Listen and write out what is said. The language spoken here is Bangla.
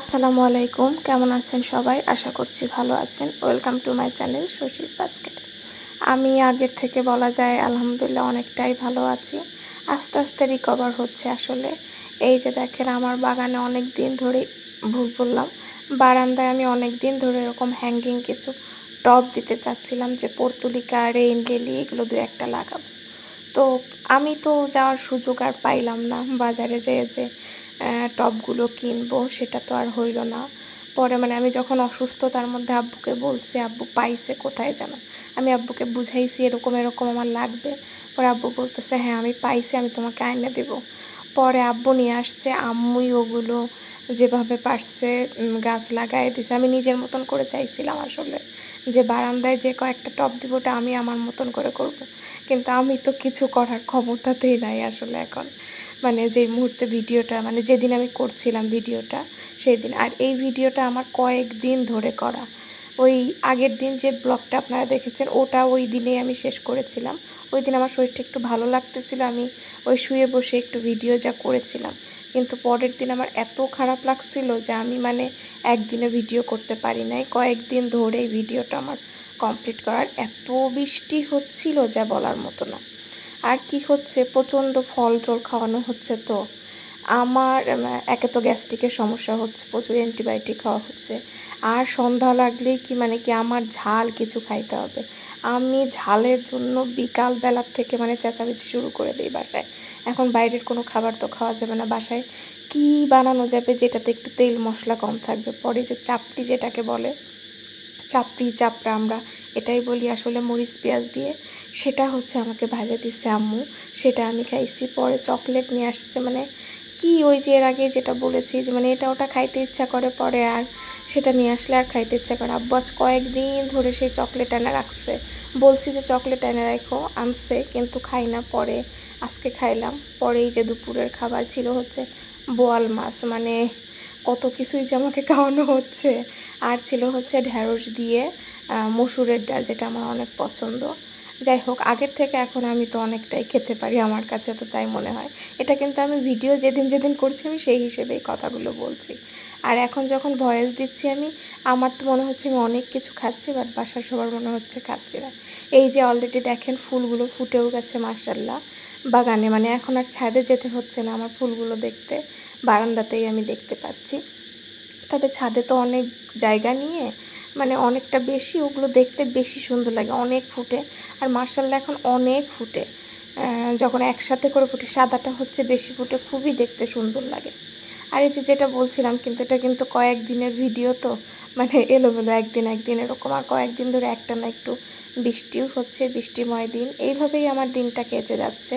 আসসালামু আলাইকুম। কেমন আছেন সবাই? আশা করছি ভালো আছেন। ওয়েলকাম টু মাই চ্যানেল শশীর বাস্কেট আমি আগের থেকে বলা যায় আলহামদুলিল্লাহ অনেকটাই ভালো আছি। আস্তে আস্তে রিকভার হচ্ছে আসলে। এই যে দেখেন, আমার বাগানে অনেক দিন ধরে ভুল বললাম বারান্দায় আমি অনেক দিন ধরে এরকম হ্যাঙ্গিং কিছু টপ দিতে চাচ্ছিলাম যে পর্তুলিকা রেইন লিলি এগুলো দু একটা লাগাবো। তো আমি তো যাওয়ার সুযোগ আর পাইলাম না বাজারে যেয়ে যে টপগুলো কিনবো, সেটা তো আর হইল না। পরে মানে আমি যখন অসুস্থ, তার মধ্যে আব্বুকে বলছি, আব্বু পাইছে কোথায় যেন? আমি আব্বুকে বুঝাইছি, এরকম এরকম আমার লাগবে। পরে আব্বু বলতেছে হ্যাঁ আমি পাইছি, আমি তোমাকে আইনে দেব। পরে আব্বু নিয়ে আসছে, আম্মুই ওগুলো যেভাবে পারছে গাছ লাগাই দিছে। আমি নিজের মতন করে চাইছিলাম আসলে যে বারান্দায় যে কয়েকটা টপ দিব, ওটা আমি আমার মতন করে করব। কিন্তু আমি তো কিছু করার ক্ষমতাতেই নাই আসলে এখন। মানে যে মুহূর্তে ভিডিওটা মানে যেদিন আমি করছিলাম ভিডিওটা সেই দিন আর এই ভিডিওটা আমার কয়েক দিন ধরে করা। ওই আগের দিন যে ব্লগটা আপনারা দেখেছেন, ওটা ওই দিনেই আমি শেষ করেছিলাম। ওই দিন আমার শরীরটা একটু ভালো লাগতেছিল, আমি ওই শুয়ে বসে একটু ভিডিও যা করেছিলাম। কিন্তু পরের দিন আমার এত খারাপ লাগছিল যে আমি মানে একদিনে ভিডিও করতে পারি নাই। কয়েকদিন ধরে ভিডিওটা আমার কমপ্লিট করার। এত বৃষ্টি হচ্ছিল যা বলার মতো না। আর কি হচ্ছে? প্রচণ্ড ফল টল খাওয়ানো হচ্ছে তো। আমার একে তো গ্যাস্ট্রিকের সমস্যা হচ্ছে, প্রচুর অ্যান্টিবায়োটিক খাওয়া হচ্ছে। আর সন্ধ্যা লাগলেই কি মানে কি আমার ঝাল কিছু খাইতে হবে। আমি ঝালের জন্য বিকাল বেলার থেকে মানে চেঁচামেচি শুরু করে দিই বাসায়। এখন বাইরের কোনো খাবার তো খাওয়া যাবে না বাসায়। কি বানানো যাবে যেটাতে একটু তেল মশলা কম থাকবে? পরে যে চাপটি যেটাকে বলে। চাপড়ি, চাপড়া আমরা এটাই বলি আসলে মরিচ পেঁয়াজ দিয়ে। সেটা হচ্ছে আমাকে ভাজা দিচ্ছে আম্মু। সেটা আমি খাইছি। পরে চকলেট নিয়ে আসছে। মানে কি ওই যে এর আগে যেটা বলেছি যে মানে এটা ওটা খাইতে ইচ্ছা করে, পরে আর সেটা নিয়ে আসলে আর খাইতে ইচ্ছা করে আব্বু আজ কয়েকদিন ধরে সেই চকলেট এনে রাখছে। বলছি যে চকলেট এনে রাখো, আনছে, কিন্তু খাই না। পরে আজকে খাইলাম। পরেই যে দুপুরের খাবার ছিল হচ্ছে বোয়াল মাছ। মানে কত কিছুই যে আমাকে খাওয়ানো হচ্ছে। আর ছিল হচ্ছে ঢ্যাঁড়স দিয়ে মসুরের ডাল, যেটা আমার অনেক পছন্দ। যাই হোক, আগের থেকে এখন আমি তো অনেকটাই খেতে পারি আমার কাছে তো তাই মনে হয়। এটা কিন্তু আমি ভিডিও যেদিন যেদিন করছি আমি সেই হিসেবেই কথাগুলো বলছি। আর এখন যখন ভয়েস দিচ্ছি আমি, আমার তো মনে হচ্ছে আমি অনেক কিছু খাচ্ছি বাট বাসার সবার মনে হচ্ছে খাচ্ছি না। এই যে অলরেডি দেখেন ফুলগুলো ফুটেও গেছে মার্শাল্লাহ বাগানে মানে এখন আর ছাদে যেতে হচ্ছে না আমার ফুলগুলো দেখতে। বারান্দাতেই আমি দেখতে পাচ্ছি। তবে ছাদে তো অনেক জায়গা নিয়ে মানে অনেকটা বেশি, ওগুলো দেখতে বেশি সুন্দর লাগে, অনেক ফুটে। আর মার্শাল্লাহ এখন অনেক ফুটে। যখন একসাথে করে ফুটে, সাদাটা হচ্ছে বেশি ফুটে, খুবই দেখতে সুন্দর লাগে। আর এই যে যেটা বলছিলাম, কিন্তু এটা কিন্তু কয়েকদিনের ভিডিও তো মানে এলোমেলো, একদিন একদিন এরকম, আর কয়েকদিন ধরে একটা না একটু বৃষ্টিও হচ্ছে, বৃষ্টিময় দিন। এইভাবেই আমার দিনটা কেটে যাচ্ছে।